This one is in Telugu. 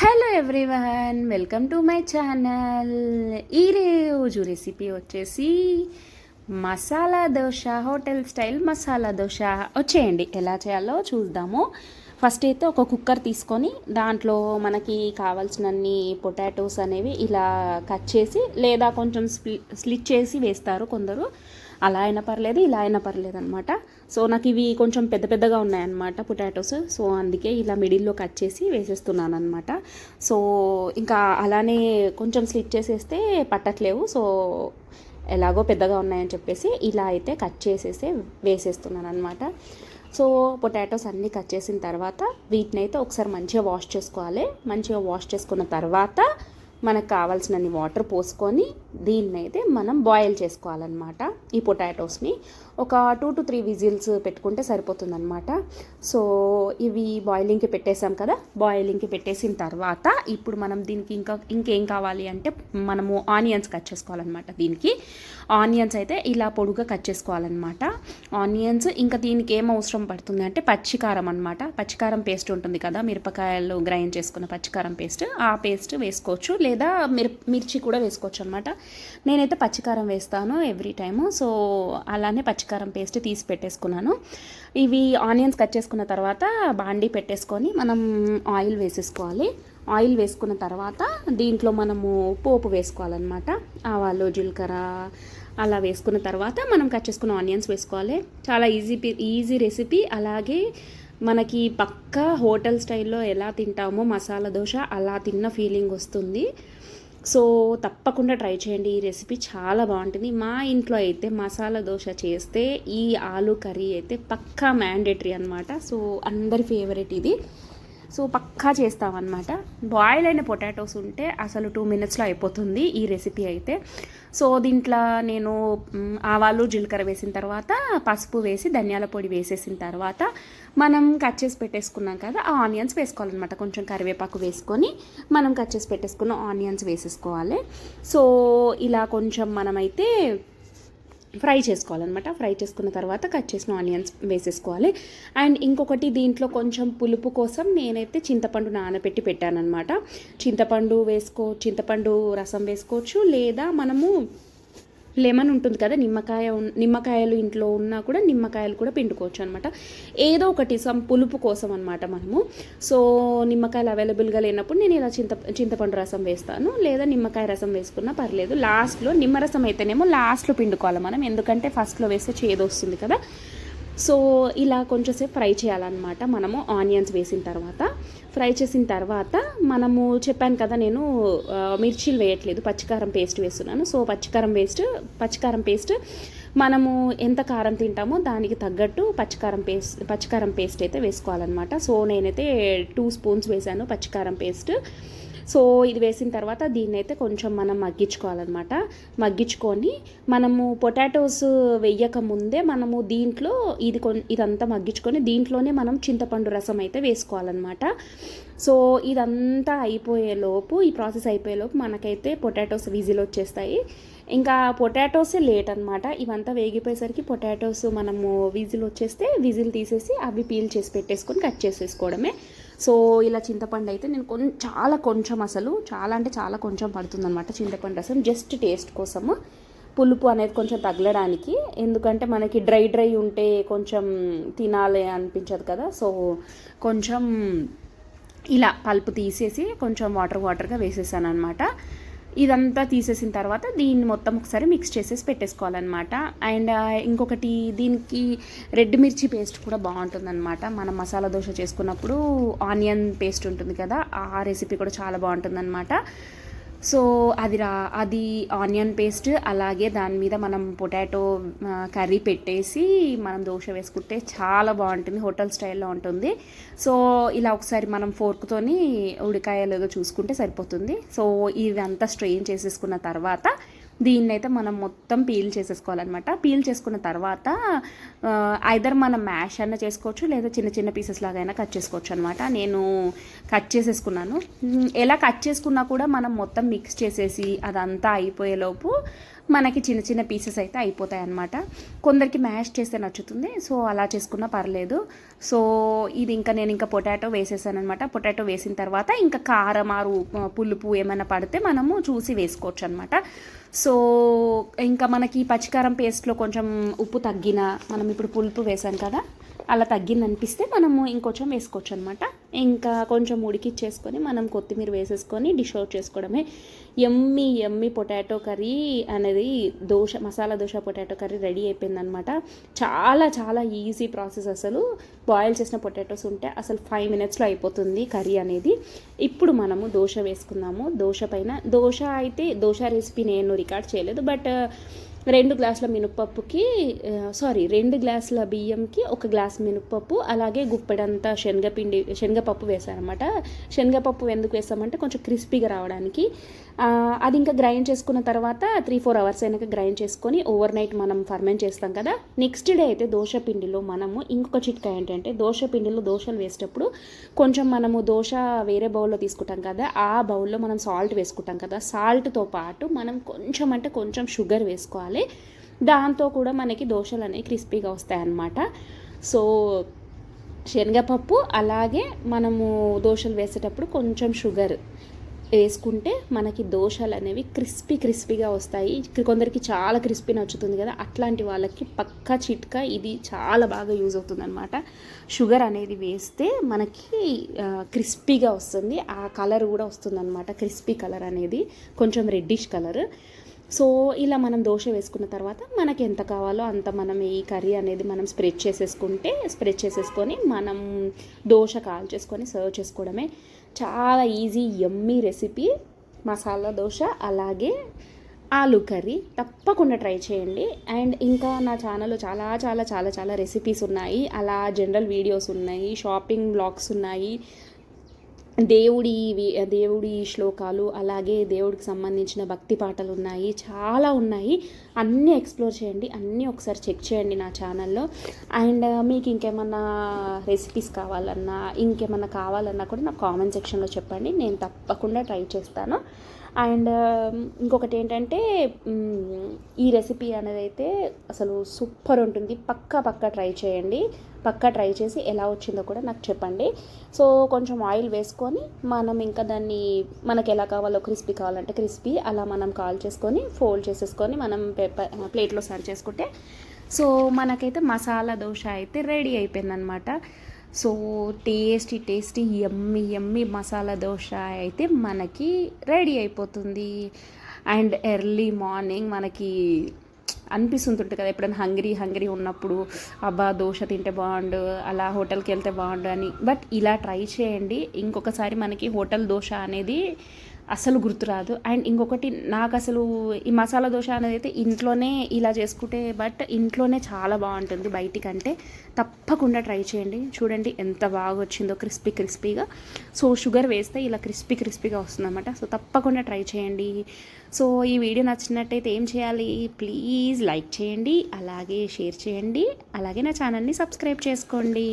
Hello everyone welcome to my channel ఈరోజు రెసిపీ వచ్చేసి మసాలా దోశ హోటల్ స్టైల్ మసాలా దోశ. వచ్చేయండి ఎలా చేయాలో చూద్దాము. ఫస్ట్ అయితే ఒక కుక్కర్ తీసుకొని దాంట్లో మనకి కావాల్సినన్ని పొటాటోస్ అనేవి ఇలా కట్ చేసి లేదా కొంచెం స్ప్లి స్లిట్ చేసి వేస్తారు కొందరు. అలా అయినా పర్లేదు ఇలా అయినా పర్లేదు అనమాట సో నాకు ఇవి కొంచెం పెద్ద పెద్దగా ఉన్నాయన్నమాట పొటాటోస్. సో అందుకే ఇలా మిడిల్లో కట్ చేసి వేసేస్తున్నాను అనమాట సో ఇంకా అలానే కొంచెం స్లిట్ చేసేస్తే పట్టట్లేవు. సో ఎలాగో పెద్దగా ఉన్నాయని చెప్పేసి ఇలా అయితే కట్ చేసేసి వేసేస్తున్నాను అనమాట సో పొటాటోస్ అన్నీ కట్ చేసిన తర్వాత వీటిని అయితే ఒకసారి మంచిగా వాష్ చేసుకోవాలి. మంచిగా వాష్ చేసుకున్న తర్వాత మనకు కావాల్సినన్ని వాటర్ పోసుకొని దీన్ని అయితే మనం బాయిల్ చేసుకోవాలన్నమాట ఈ పొటాటోస్ని. ఒక టూ టు త్రీ విజిల్స్ పెట్టుకుంటే సరిపోతుందన్నమాట. సో ఇవి బాయిలింగ్కి పెట్టేసాం కదా బాయిలింగ్కి పెట్టేసిన తర్వాత ఇప్పుడు మనం దీనికి ఇంకా ఇంకేం కావాలి అంటే మనము ఆనియన్స్ కట్ చేసుకోవాలన్నమాట దీనికి. ఆనియన్స్ అయితే ఇలా పొడుగా కట్ చేసుకోవాలన్నమాట. ఆనియన్స్ ఇంకా దీనికి ఏం అవసరం పడుతుంది అంటే పచ్చికారం అనమాట పచ్చికారం పేస్ట్ ఉంటుంది కదా మిరపకాయలు గ్రైండ్ చేసుకున్న పచ్చికారం పేస్ట్. ఆ పేస్ట్ వేసుకోవచ్చు లేదా మిర్ మిర్చి కూడా వేసుకోవచ్చు అనమాట నేనైతే పచ్చికారం వేస్తాను ఎవ్రీ టైము. సో అలానే పచ్చికారం పేస్ట్ తీసి పెట్టేసుకున్నాను. ఇవి ఆనియన్స్ కట్ చేసుకున్న తర్వాత బాండీ పెట్టేసుకొని మనం ఆయిల్ వేసేసుకోవాలి. ఆయిల్ వేసుకున్న తర్వాత దీంట్లో మనము పోపు వేసుకోవాలన్నమాట. ఆవాలు జీలకర్ర అలా వేసుకున్న తర్వాత మనం కట్ చేసుకున్న ఆనియన్స్ వేసుకోవాలి. చాలా ఈజీ ఈజీ రెసిపీ. అలాగే మనకి పక్క హోటల్ స్టైల్లో ఎలా తింటామో మసాలా దోశ అలా తిన్న ఫీలింగ్ వస్తుంది. సో తప్పకుండా ట్రై చేయండి. ఈ రెసిపీ చాలా బాగుంటుంది. మా ఇంట్లో అయితే మసాలా దోశ చేస్తే ఈ ఆలు కర్రీ అయితే పక్కా మ్యాండేటరీ అనమాట సో అందరి ఫేవరెట్ ఇది. సో పక్కా చేస్తామన్నమాట. బాయిల్ అయిన పొటాటోస్ ఉంటే అసలు టూ మినిట్స్లో అయిపోతుంది ఈ రెసిపీ అయితే. సో దీంట్లో నేను ఆవాలు జీలకర్ర వేసిన తర్వాత పసుపు వేసి ధనియాల పొడి వేసేసిన తర్వాత మనం కట్ చేసి పెట్టేసుకున్నాం కదా ఆ ఆనియన్స్ వేసుకోవాలన్నమాట. కొంచెం కరివేపాకు వేసుకొని మనం కట్ చేసి పెట్టేసుకున్న ఆనియన్స్ వేసేసుకోవాలి. సో ఇలా కొంచెం మనమైతే ఫ్రై చేసుకోవాలన్నమాట. ఫ్రై చేసుకున్న తర్వాత కట్ చేసిన ఆనియన్స్ వేసేసుకోవాలి. అండ్ ఇంకొకటి దీంట్లో కొంచెం పులుపు కోసం నేనైతే చింతపండు నానబెట్టి పెట్టానమాట చింతపండు వేసుకో చింతపండు రసం వేసుకోవచ్చు లేదా మనము లెమన్ ఉంటుంది కదా నిమ్మకాయ నిమ్మకాయలు ఇంట్లో ఉన్నా కూడా నిమ్మకాయలు కూడా పిండుకోవచ్చు అనమాట ఏదో ఒకటి సమ్ పులుపు కోసం అనమాట మనము. సో నిమ్మకాయలు అవైలబుల్గా లేనప్పుడు నేను ఇలా చింత చింతపండు రసం వేస్తాను. లేదా నిమ్మకాయ రసం వేసుకున్నా పర్లేదు. లాస్ట్లో నిమ్మరసం అయితేనేమో లాస్ట్లో పిండుకోవాలి మనం. ఎందుకంటే ఫస్ట్లో వేస్తే చేదు వస్తుంది కదా. సో ఇలా కొంచెంసేపు ఫ్రై చేయాలన్నమాట. మనము ఆనియన్స్ వేసిన తర్వాత. ఫ్రై చేసిన తర్వాత మనము చెప్పాను కదా నేను మిర్చీలు వేయట్లేదు. పచ్చికారం పేస్ట్ వేస్తున్నాను. సో పచ్చికారం పేస్ట్ పచ్చికారం పేస్ట్ మనము ఎంత కారం తింటామో దానికి తగ్గట్టు పచ్చికారం పేస్ట్ పచ్చికారం పేస్ట్ అయితే వేసుకోవాలన్నమాట. సో నేనైతే టూ స్పూన్స్ వేసాను పచ్చికారం పేస్ట్. సో ఇది వేసిన తర్వాత దీన్ని అయితే కొంచెం మనం మగ్గించుకోవాలన్నమాట. మగ్గించుకొని మనము పొటాటోస్ వేయక ముందే మనము దీంట్లో ఇది కొ ఇదంతా మగ్గించుకొని దీంట్లోనే మనం చింతపండు రసం అయితే వేసుకోవాలన్నమాట. సో ఇదంతా అయిపోయేలోపు ఈ ప్రాసెస్ అయిపోయేలోపు మనకైతే పొటాటోస్ విజిల్ వచ్చేస్తాయి. ఇంకా పొటాటోసే లేట్ అనమాట ఇవంతా వేగిపోయేసరికి పొటాటోస్ మనము విజిల్ వచ్చేస్తే విజిల్ తీసేసి అవి పీల్ చేసి పెట్టేసుకొని కట్ చేసేసుకోవడమే. సో ఇలా చింతపండు అయితే నేను కొంచెం చాలా కొంచెం అసలు చాలా అంటే చాలా కొంచెం పడుతుందన్నమాట చింతపండు రసం. జస్ట్ టేస్ట్ కోసము. పులుపు అనేది కొంచెం తగలడానికి ఎందుకంటే మనకి డ్రై డ్రై ఉంటే కొంచెం తినాలి అనిపించదు కదా. సో కొంచెం ఇలా పలుపు తీసేసి కొంచెం వాటర్ వాటర్గా వేసేసాను అనమాట ఇదంతా తీసేసిన తర్వాత దీన్ని మొత్తం ఒకసారి మిక్స్ చేసేసి పెట్టేసుకోవాలన్నమాట. అండ్ uh, ఇంకొకటి దీనికి రెడ్ మిర్చి పేస్ట్ కూడా బాగుంటుందన్నమాట. మనం మసాలా దోశ చేసుకున్నప్పుడు ఆనియన్ పేస్ట్ ఉంటుంది కదా ఆ రెసిపీ కూడా చాలా బాగుంటుందన్నమాట. సో అది రా అది ఆనియన్ పేస్ట్ అలాగే దాని మీద మనం పొటాటో కర్రీ పెట్టేసి మనం దోశ వేసుకుంటే చాలా బాగుంటుంది హోటల్ స్టైల్లో ఉంటుంది. సో ఇలా ఒకసారి మనం ఫోర్క్తోని ఉడికాయలుగా చూసుకుంటే సరిపోతుంది. సో ఇదంతా స్ట్రెయిన్ చేసేసుకున్న తర్వాత దీన్ని అయితే మనం మొత్తం పీల్ చేసేసుకోవాలన్నమాట. పీల్ చేసుకున్న తర్వాత ఐదర్ మనం మ్యాష్ అన్న చేసుకోవచ్చు లేదా చిన్న చిన్న పీసెస్ లాగైనా కట్ చేసుకోవచ్చు అనమాట నేను కట్ చేసేసుకున్నాను. ఎలా కట్ చేసుకున్నా కూడా మనం మొత్తం మిక్స్ చేసేసి అదంతా అయిపోయేలోపు మనకి చిన్న చిన్న పీసెస్ అయితే అయిపోతాయి అన్నమాట కొందరికి మ్యాష్ చేస్తే నచ్చుతుంది. సో అలా చేసుకున్నా పర్లేదు. సో ఇది ఇంకా నేను ఇంకా పొటాటో వేసేసాను అనమాట పొటాటో వేసిన తర్వాత ఇంకా కారం ఆరు పులుపు ఏమైనా పడితే మనము చూసి వేసుకోవచ్చు అనమాట సో ఇంకా మనకి పచ్చికారం పేస్ట్లో కొంచెం ఉప్పు తగ్గిన మనం ఇప్పుడు పులుపు వేసాం కదా అలా తగ్గింది అనిపిస్తే మనము ఇంకొంచెం వేసుకోవచ్చు అనమాట ఇంకా కొంచెం ఉడికిచ్చేసుకొని మనం కొత్తిమీర వేసేసుకొని డిష్ అవుట్ చేసుకోవడమే. ఎమ్మి ఎమ్మి పొటాటో కర్రీ అనేది dosa masala dosa potato curry ready అయిపోయిందనమాట చాలా చాలా ఈజీ ప్రాసెస్ అసలు. బాయిల్ చేసిన పొటాటోస్ ఉంటే అసలు ఫైవ్ మినిట్స్లో అయిపోతుంది కర్రీ అనేది. ఇప్పుడు మనము దోశ వేసుకుందాము. దోశ పైన దోశ అయితే దోశ రెసిపీ నేను రికార్డ్ చేయలేదు. బట్ రెండు గ్లాసుల మినపప్పుకి సారీ రెండు గ్లాసుల బియ్యంకి ఒక గ్లాస్ మినపప్పు అలాగే గుప్పెడంతా శనగపిండి శనగపప్పు వేసానమాట శనగపప్పు ఎందుకు వేసామంటే కొంచెం క్రిస్పీగా రావడానికి. అది ఇంకా గ్రైండ్ చేసుకున్న తర్వాత త్రీ ఫోర్ అవర్స్ అయినాక గ్రైండ్ చేసుకొని ఓవర్ నైట్ మనం ఫర్మెంట్ చేస్తాం కదా. నెక్స్ట్ డే అయితే దోశ పిండిలో మనము ఇంకొక చిట్కా ఏంటంటే దోశ పిండిలో దోశలు వేసేటప్పుడు కొంచెం మనము దోశ వేరే బౌల్లో తీసుకుంటాం కదా. ఆ బౌల్లో మనం సాల్ట్ వేసుకుంటాం కదా. సాల్ట్తో పాటు మనం కొంచెం అంటే కొంచెం షుగర్ వేసుకోవాలి. దాంతో కూడా మనకి దోశలు అనేవి క్రిస్పీగా వస్తాయి అన్నమాట సో శనగపప్పు అలాగే మనము దోశలు వేసేటప్పుడు కొంచెం షుగర్ వేసుకుంటే మనకి దోశలు అనేవి క్రిస్పీ క్రిస్పీగా వస్తాయి. కొందరికి చాలా క్రిస్పీ నచ్చుతుంది కదా అట్లాంటి వాళ్ళకి పక్కా చిట్కా ఇది చాలా బాగా యూజ్ అవుతుంది అనమాట షుగర్ అనేది వేస్తే మనకి క్రిస్పీగా వస్తుంది. ఆ కలర్ కూడా వస్తుంది అనమాట క్రిస్పీ కలర్ అనేది. కొంచెం రెడ్డిష్ కలర్. సో ఇలా మనం దోశ వేసుకున్న తర్వాత మనకి ఎంత కావాలో అంత మనం ఈ కర్రీ అనేది మనం స్ప్రెడ్ చేసేసుకుంటే స్ప్రెడ్ చేసేసుకొని మనం దోశ కాల్ చేసుకొని సర్వ్ చేసుకోవడమే చాలా ఈజీ ఎమ్మీ రెసిపీ. మసాలా దోశ అలాగే ఆలు కర్రీ. తప్పకుండా ట్రై చేయండి. అండ్ ఇంకా నా ఛానల్లో చాలా చాలా చాలా చాలా రెసిపీస్ ఉన్నాయి. అలా జనరల్ వీడియోస్ ఉన్నాయి షాపింగ్ బ్లాగ్స్ ఉన్నాయి దేవుడి దేవుడి శ్లోకాలు అలాగే దేవుడికి సంబంధించిన భక్తి పాటలు ఉన్నాయి చాలా ఉన్నాయి. అన్నీ ఎక్స్ప్లోర్ చేయండి అన్నీ ఒకసారి చెక్ చేయండి నా ఛానల్లో. అండ్ మీకు ఇంకేమన్నా రెసిపీస్ కావాలన్నా ఇంకేమన్నా కావాలన్నా కూడా నాకు కామెంట్ సెక్షన్లో చెప్పండి నేను తప్పకుండా ట్రై చేస్తాను. అండ్ ఇంకొకటి ఏంటంటే ఈ రెసిపీ అనేది అయితే అసలు సూపర్ ఉంటుంది. పక్క పక్క ట్రై చేయండి. పక్క ట్రై చేసి ఎలా వచ్చిందో కూడా నాకు చెప్పండి. సో కొంచెం ఆయిల్ వేసుకొని మనం ఇంకా దాన్ని మనకి ఎలా కావాలో క్రిస్పీ కావాలంటే క్రిస్పీ అలా మనం కాల్ చేసుకొని ఫోల్డ్ చేసేసుకొని మనం పేపర్ ప్లేట్లో సర్వ్ చేసుకుంటే సో మనకైతే మసాలా దోశ అయితే రెడీ అయిపోయిందనమాట. సో టేస్టీ టేస్టీ ఎమ్మి ఎమ్మి మసాలా దోశ అయితే మనకి రెడీ అయిపోతుంది. అండ్ ఎర్లీ మార్నింగ్ మనకి అనిపిస్తుంటుంది కదా ఎప్పుడైనా హంగ్రీ హంగ్రీ ఉన్నప్పుడు అబ్బా దోశ తింటే బాగుండు అలా హోటల్కి వెళ్తే బాగుండు అని. బట్ ఇలా ట్రై చేయండి. ఇంకొకసారి మనకి హోటల్ దోశ అనేది అసలు గుర్తురాదు. అండ్ ఇంకొకటి నాకు అసలు ఈ మసాలా దోశ అనేది అయితే ఇంట్లోనే ఇలా చేసుకుంటే బట్ ఇంట్లోనే చాలా బాగుంటుంది బయటికంటే. తప్పకుండా ట్రై చేయండి. చూడండి ఎంత బాగా వచ్చిందో క్రిస్పీ క్రిస్పీగా. సో షుగర్ వేస్తే ఇలా క్రిస్పీ క్రిస్పీగా వస్తుందన్నమాట. సో తప్పకుండా ట్రై చేయండి. సో ఈ వీడియో నచ్చినట్టయితే ఏం చేయాలి? ప్లీజ్ లైక్ చేయండి అలాగే షేర్ చేయండి అలాగే నా ఛానల్ని సబ్స్క్రైబ్ చేసుకోండి.